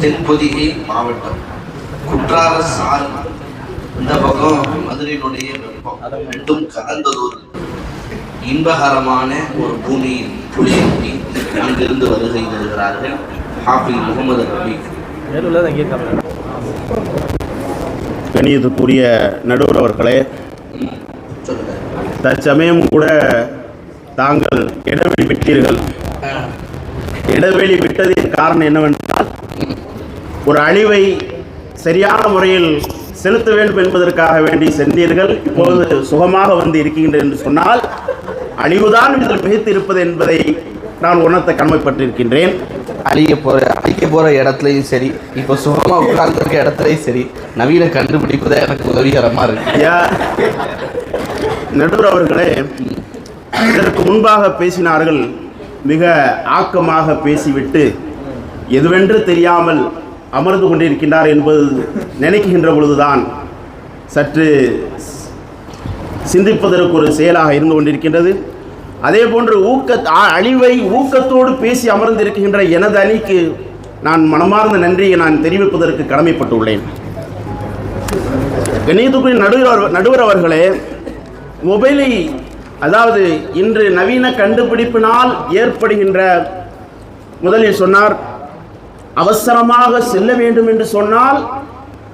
தென்பொதிகை மாவட்டம் குற்றால சாரம் இந்த பக்கம் மதுரையினுடைய வெப்பம் ரெண்டும் கலந்ததொரு இன்பகரமான ஒரு பூமியில் குடியேறி அங்கிருந்து வருகை வருகிறார்கள் ஹாஃபில் முகமது ரபீக் கணியத்துக்குரிய நடுவர் அவர்களே தற்சமயம் கூட தாங்கள் இடைவெளி விட்டீர்கள் இடைவெளி விட்டதின் காரணம் என்னவென்றால் ஒரு அழிவை சரியான முறையில் செலுத்த வேண்டும் என்பதற்காக வேண்டி சென்றீர்கள். இப்பொழுது சுகமாக வந்து இருக்கின்றேன் என்று சொன்னால் அழிவுதான் இதில் மிகுத்து இருப்பது என்பதை நான் உணர்த்த கடமைப்பட்டிருக்கின்றேன். அழிக்க போற அழிக்க போற இடத்துலையும் சரி இப்போ சுகமா உட்கார்ந்துருக்க இடத்துலையும் சரி நவீன கண்டுபிடிப்பு தான் எனக்கு உதவிகரமா இருக்கு. நடுவர் அவர்களே இதற்கு முன்பாக பேசினார்கள் மிக ஆக்கமாக பேசிவிட்டு எதுவென்று தெரியாமல் அமர்ந்து கொண்டிருக்கின்றார் என்பது நினைக்கின்ற பொழுதுதான் சற்று சிந்திப்பதற்கு ஒரு செயலாக இருந்து கொண்டிருக்கின்றது. அதே போன்று ஊக்க அழிவை ஊக்கத்தோடு பேசி அமர்ந்திருக்கின்ற எனது அணிக்கு நான் மனமார்ந்த நன்றியை நான் தெரிவிப்பதற்கு கடமைப்பட்டுள்ளேன். கணியத்துக்குரிய நடுவர் நடுவர் அவர்களே மொபைலை அதாவது இன்று நவீன கண்டுபிடிப்பினால் ஏற்படுகின்ற முதலில் சொன்னார் அவசரமாக செல்ல வேண்டும் என்று சொன்னால்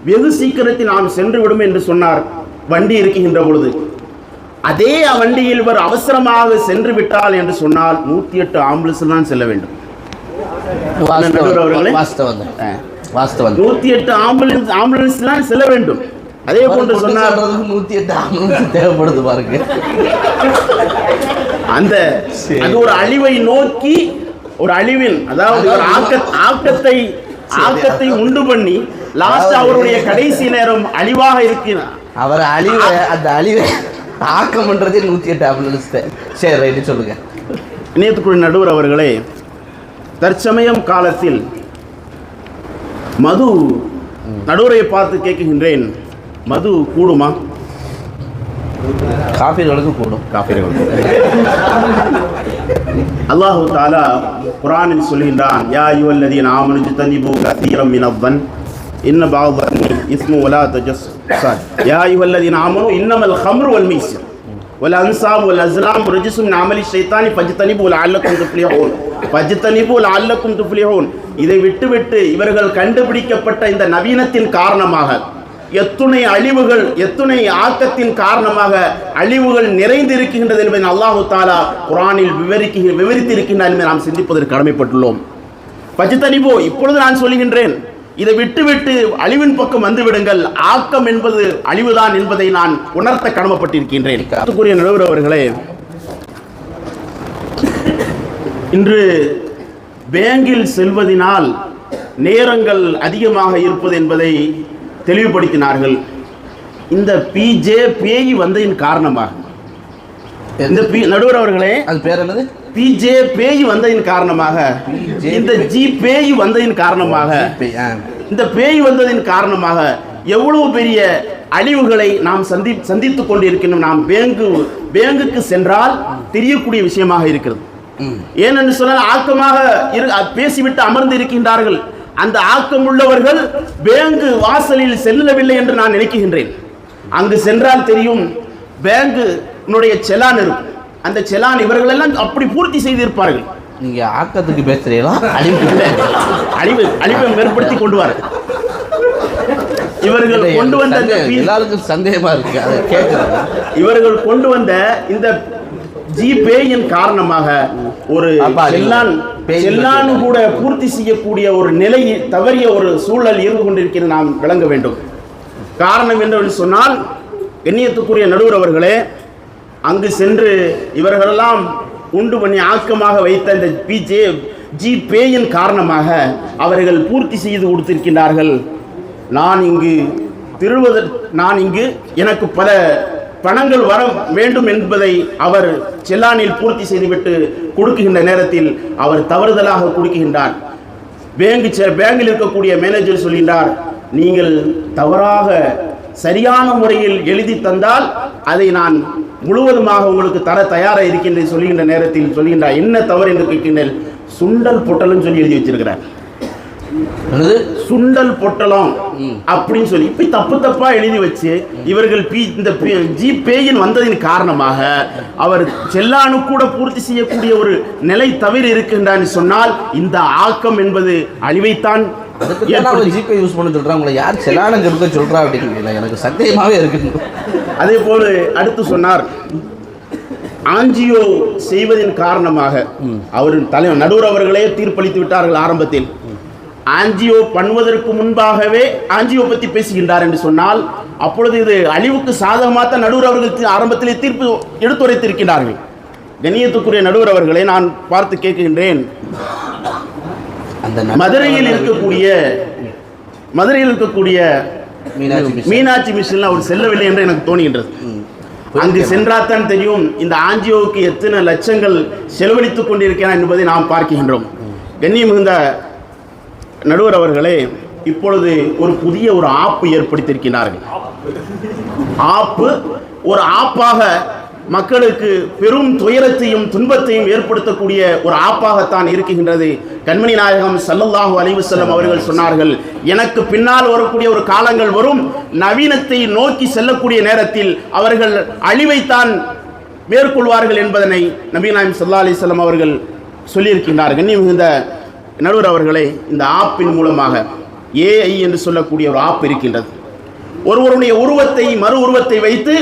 வெகு சீக்கிரத்தில் நாம் சென்று விடும் என்று சொன்னார் வண்டி இருக்கின்ற பொழுது. அதே வண்டியில் இவர் அவசரமாக சென்று விட்டால் என்று சொன்னால் நூற்றி எட்டு ஆம்புலன்ஸ் தான் செல்ல வேண்டும். நூற்றி எட்டு ஆம்புலன்ஸ் ஆம்புலன்ஸ் தான் செல்ல வேண்டும். அதே போன்று சொன்னார். நூத்தி எட்டு ஆம்புலன்ஸ் தேவைப்படுது பாருங்க. அந்த. அது ஒரு அழிவை நோக்கி ஒரு அழிவின் அதாவது ஒரு ஆக்க ஆக்கத்தை ஆக்கத்தை உண்டு பண்ணி லாஸ்ட் அவருடைய கடைசி நேரம் அழிவாக இருக்கிறார். அவர் அழிவை அந்த அழிவை ஆக்கம் பண்றதே நூத்தி எட்டு ஆம்புலன்ஸ் சரி ரைட்டு சொல்லுங்க. இணையத்துக்குழு நடுவர் அவர்களே தற்சமயம் காலத்தில் மது நடுவரை பார்த்து கேட்குகின்றேன். மது கூடுமா? காஃபிகளுக்கு கூடும். காபிர்கள் அல்லாஹு தாலா குரானில் சொல்கின்றான் யா அய்யுஹல்லதீன ஆமனு ஜ்தனிபு கஸீரம் மினவன் இன்ன பஅதன்னி இஸ்மு வலா தஜஸ்ஸஸ் யா அய்யுஹல்லதீன ஆமனு இன்னமல் ஹம்ரு வல் மீசிர் வல் அன்சாப் வல் அஸ்லாம் ரிஜ்ஸு மின் அமலி ஷைத்தானி ஃபஜ்தனிபு லஅல்லக்கும் துஃப்லிஹூன். ஃபஜ்தனிபு லஅல்லக்கும் துஃப்லிஹூன். இதை விட்டுவிட்டு இவர்கள் கண்டுபிடிக்கப்பட்ட இந்த நவீனத்தின் காரணமாக எத்துணை அழிவுகள் எத்துணை ஆக்கத்தின் காரணமாக அழிவுகள் நிறைந்திருக்கின்றது என்பதை அல்லாஹு தாலா குரானில் விவரிக்க விவரித்திருக்கின்றார் என்பதை நாம் சிந்திப்பதற்கு கடமைப்பட்டுள்ளோம். பஜித்தனிபோ இப்பொழுது நான் சொல்கின்றேன் இதை விட்டுவிட்டு அழிவின் பக்கம் வந்துவிடுங்கள். ஆக்கம் என்பது அழிவுதான் என்பதை நான் உணர்த்த கடமைப்பட்டிருக்கின்றேன். கருத்துக்குரிய நடுவர் அவர்களே இன்று பேங்கில் செல்வதினால் நேரங்கள் அதிகமாக இருப்பது என்பதை தெளிவுபடுத்தினார்கள். இந்த பிஜே பேய் வந்ததின் காரணமாக. இந்த பி நடுவர் அவர்களே அது பேர் என்னது? பிஜே பேய் வந்ததின் காரணமாக. இந்த ஜி பேய் வந்ததின் காரணமாக. இந்த பேய் வந்ததின் காரணமாக எவ்வளவு பெரிய அழிவுகளை நாம் சந்தி சந்தித்துக் கொண்டிருக்கின்றோம். நாம் பேங்கு பேங்குக்கு சென்றால் தெரியக்கூடிய விஷயமாக இருக்கிறது. ஏனென்று சொன்னால் ஆக்கமாக இரு பேசிவிட்டு அமர்ந்து இருக்கின்றார்கள் அந்த ஆக்கம் உள்ளவர்கள் பேங்கு வாசலில் செல்லவில்லை என்று நான் நினைக்கின்றேன். அங்கு சென்றால் தெரியும் பேங்குனுடைய செலான் இருக்கும். அந்த செலான் இவர்கள் எல்லாம் அப்படி பூர்த்தி செய்திருப்பார்கள். நீங்க ஆக்கத்துக்கு பேசுறீங்களா? இல்லை, அழிவு அழிவை மேற்படுத்தி கொண்டு வர. இவர்கள் கொண்டு வந்த எல்லாருக்கும் சந்தேகமா இருக்கு இவர்கள் கொண்டு வந்த இந்த ஜிபேயின் காரணமாக ஒரு செல்லான் செல்லான் கூட பூர்த்தி செய்யக்கூடிய ஒரு நிலை தவறிய ஒரு சூழல் இருந்து கொண்டிருக்கிறது நாம் விளங்க வேண்டும். காரணம் என்னவென்று சொன்னால் கண்ணியத்துக்குரிய நடுவர் அவர்களே அங்கு சென்று இவர்களெல்லாம் உண்டு பண்ணி ஆக்கமாக வைத்த இந்த பிஜே ஜி பேயின் காரணமாக அவர்கள் பூர்த்தி செய்து கொடுத்திருக்கின்றார்கள். நான் இங்கு திருவதற் நான் இங்கு எனக்கு பல பணங்கள் வர வேண்டும் என்பதை அவர் செல்லானில் பூர்த்தி செய்துவிட்டு கொடுக்குகின்ற நேரத்தில் அவர் தவறுதலாக கொடுக்குகின்றார் பேங்க் பேங்கில் இருக்கக்கூடிய மேனேஜர் சொல்கின்றார் நீங்கள் தவறாக சரியான முறையில் எழுதி தந்தால் அதை நான் முழுவதுமாக உங்களுக்கு தர தயாராக இருக்கின்றேன் சொல்கின்ற நேரத்தில் சொல்கின்றார். என்ன தவறு என்று கேட்கின்றேன்? சுண்டல் பொட்டலும் சொல்லி எழுதி வச்சிருக்கிறார். என்னது? சுண்டல் பொட்டலம் அப்படின்னு சொல்லி இப்படி தப்பு தப்பா எழுதி வச்சு இவர்கள் பி இந்த ஜி பேயின் வந்ததின் காரணமாக அவர் செல்லானு கூட பூர்த்தி செய்யக்கூடிய ஒரு நிலை தவிர இருக்கின்றான்னு சொன்னால் இந்த ஆக்கம் என்பது அழிவைத்தான் ஜிபே யூஸ் பண்ண சொல்றாங்க. உங்களை யார் செலானம் கெடுக்க எனக்கு சந்தேகமாவே இருக்கு அதே போல அடுத்து சொன்னார் ஆஞ்சியோ செய்வதின் காரணமாக அவர் தலைவர் நடுவர் அவர்களே தீர்ப்பளித்து விட்டார்கள் ஆரம்பத்தில். ஆஞ்சியோ பண்ணுவதற்கு முன்பாகவே ஆஞ்சியோ பற்றி பேசுகின்றார் என்று சொன்னால் அப்பொழுது இது அழிவுக்கு சாதகமாக தான் நடுவர் அவர்கள் ஆரம்பத்தில் ஆரம்பத்திலே தீர்ப்பு எடுத்துரைத்திருக்கிறார்கள் கண்ணியத்துக்குரிய நடுவர் அவர்களை நான் பார்த்து கேட்கின்றேன். அந்த மதுரையில் இருக்கக்கூடிய மதுரையில் இருக்கக்கூடிய மீனாட்சி மிஷின் மீனாட்சி அவர் செல்லவில்லை என்று எனக்கு தோணுகின்றது. அங்கு சென்றாத்தான் தெரியும் இந்த ஆஞ்சியோவுக்கு எத்தனை லட்சங்கள் செலவழித்துக் கொண்டிருக்கிறான் என்பதை நாம் பார்க்கின்றோம். கண்ணியம் மிகுந்த நடுவர் அவர்களே இப்பொழுது ஒரு புதிய ஒரு ஆப்பு ஏற்படுத்தியிருக்கிறார்கள். ஆப்பு ஒரு ஆப்பாக மக்களுக்கு பெரும் துயரத்தையும் துன்பத்தையும் ஏற்படுத்தக்கூடிய ஒரு ஆப்பாகத்தான் இருக்கின்றது. கண்மணி நாயகம் சல்லல்லாஹு அலைஹி வஸல்லம் அவர்கள் சொன்னார்கள் எனக்கு பின்னால் வரக்கூடிய ஒரு காலங்கள் வரும். நவீனத்தை நோக்கி செல்லக்கூடிய நேரத்தில் அவர்கள் அழிவைத்தான் மேற்கொள்வார்கள் என்பதனை நபீனாயம் நாயம் சல்லா அலிஸ்லாம் அவர்கள் சொல்லியிருக்கின்றார்கள். மிகுந்த நடுவர் அவர்களே இந்த ஆப்பின் மூலமாக ஏஐ என்று சொல்லக்கூடிய ஒரு ஆப் இருக்கின்றது. ஒருவருடைய உருவத்தை மறு உருவத்தை வைத்து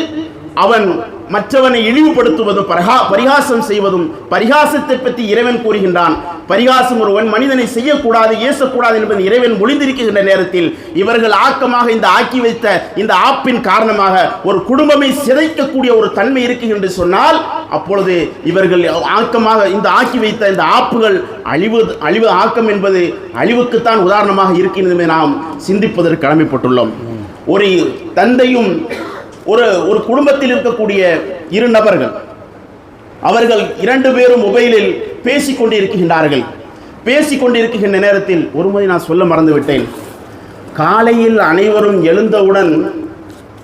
அவன் மற்றவனை இழிவுபடுத்துவதும் பரகா பரிகாசம் செய்வதும் பரிகாசத்தை பற்றி இறைவன் கூறுகின்றான். பரிகாசம் ஒருவன் மனிதனை செய்யக்கூடாது ஏசக்கூடாது என்பது இறைவன் ஒளிந்திருக்கின்ற நேரத்தில் இவர்கள் ஆக்கமாக இந்த ஆக்கி வைத்த இந்த ஆப்பின் காரணமாக ஒரு குடும்பமே சிதைக்கக்கூடிய ஒரு தன்மை இருக்கு என்று சொன்னால் அப்பொழுது இவர்கள் ஆக்கமாக இந்த ஆக்கி வைத்த இந்த ஆப்புகள் அழிவு அழிவு ஆக்கம் என்பது அழிவுக்குத்தான் உதாரணமாக இருக்கின்றது நாம் சிந்திப்பதற்கு கடமைப்பட்டுள்ளோம். ஒரு தந்தையும் ஒரு ஒரு குடும்பத்தில் இருக்கக்கூடிய இரு நபர்கள் அவர்கள் இரண்டு பேரும் மொபைலில் பேசிக் கொண்டிருக்கின்றார்கள். பேசிக் கொண்டிருக்கின்ற நேரத்தில் ஒரு முறை நான் சொல்ல மறந்துவிட்டேன். காலையில் அனைவரும் எழுந்தவுடன்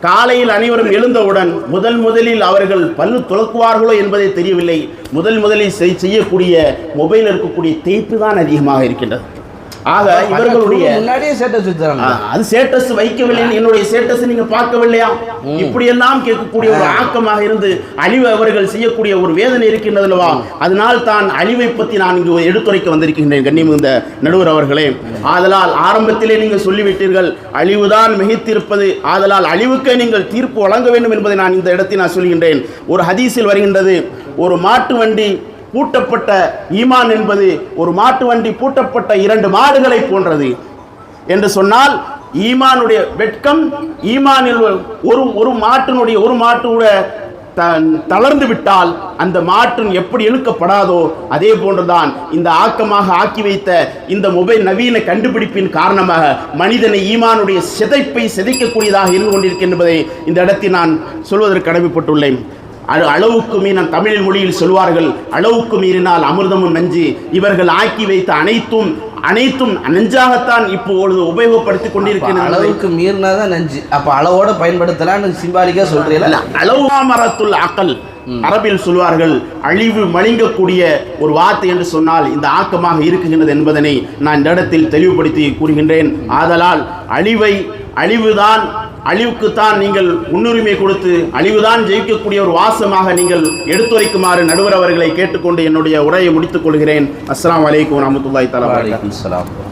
காலையில் அனைவரும் எழுந்தவுடன் முதல் முதலில் அவர்கள் பல்லு துலக்குவார்களோ என்பதை தெரியவில்லை. முதல் முதலில் செய்- செய்யக்கூடிய மொபைலில் இருக்கக்கூடிய தேய்ப்பு தான் அதிகமாக இருக்கின்றது. ஆக இவர்களுடைய முன்னாடியே ஸ்டேட்டஸ் வச்சுறாங்க ஆ, அது ஸ்டேட்டஸ் வைக்கவில்லை என்னுடைய ஸ்டேட்டஸ் நீங்க பார்க்கவில்லையா? இப்படி எல்லாம் கேட்கக்கூடிய ஒரு ஆக்கமாக இருந்து அழிவு அவர்கள் செய்யக்கூடிய ஒரு வேதனை இருக்கின்றது அல்லவா அதனால் தான் அழிவை பற்றி நான் இங்கு எடுத்துரைக்க வந்திருக்கின்றேன் கண்ணியம் இந்த நடுவர் அவர்களே. ஆதலால் ஆரம்பத்திலே நீங்கள் சொல்லிவிட்டீர்கள் அழிவுதான் மிகைத்திருப்பது. ஆதலால் அழிவுக்கே நீங்கள் தீர்ப்பு வழங்க வேண்டும் என்பதை நான் இந்த இடத்தில் நான் சொல்கின்றேன். ஒரு ஹதீஸில் வருகின்றது ஒரு மாட்டு வண்டி பூட்டப்பட்ட ஈமான் என்பது ஒரு மாட்டு வண்டி பூட்டப்பட்ட இரண்டு மாடுகளை போன்றது. என்று சொன்னால் ஈமானுடைய வெட்கம் ஈமானில் ஒரு ஒரு மாட்டினுடைய ஒரு மாட்டோட த- தளர்ந்து விட்டால் அந்த மாற்றம் எப்படி இழுக்கப்படாதோ அதே போன்றுதான் இந்த ஆக்கமாக ஆக்கி வைத்த இந்த மொபைல் நவீன கண்டுபிடிப்பின் காரணமாக மனிதனை ஈமானுடைய சிதைப்பை சிதைக்கக்கூடியதாக இருந்து கொண்டிருக்கின்றதை இந்த இடத்தில் நான் சொல்வதற்கு கடமைப்பட்டுள்ளேன். அது அளவுக்கு மீறின தமிழ் மொழியில் சொல்வார்கள். அளவுக்கு மீறினால் அமிர்தமும் நஞ்சு. இவர்கள் ஆக்கி வைத்த அனைத்தும் அனைத்தும் நஞ்சாகத்தான் இப்பொழுது உபயோகப்படுத்திக் கொண்டிருக்கிறது அளவுக்கு மீறினா தான் நஞ்சு. அப்ப அளவோட பயன்படுத்தலாம்னு சிம்பாலிக்கா சொல்றீங்களா? அளவு மரத்துல் அக்கல் அரபில் சொல்வார்கள் அழிவு மலிங்கக்கூடிய ஒரு வார்த்தை என்று சொன்னால் இந்த ஆக்கமாக இருக்குகின்றது என்பதனை நான் இந்த இடத்தில் தெளிவுபடுத்தி கூறுகின்றேன். ஆதலால் அழிவை அழிவுதான் அழிவுக்குத்தான் நீங்கள் முன்னுரிமை கொடுத்து அழிவுதான் ஜெயிக்கக்கூடிய ஒரு வாசமாக நீங்கள் எடுத்துரைக்குமாறு நடுவர் அவர்களை கேட்டுக்கொண்டு என்னுடைய உரையை முடித்துக் கொள்கிறேன். அஸ்லாம் அலைக்கும் வரஹ்மத்துல்லாஹி தலா வபரகாத்துஹு வலைக்கும்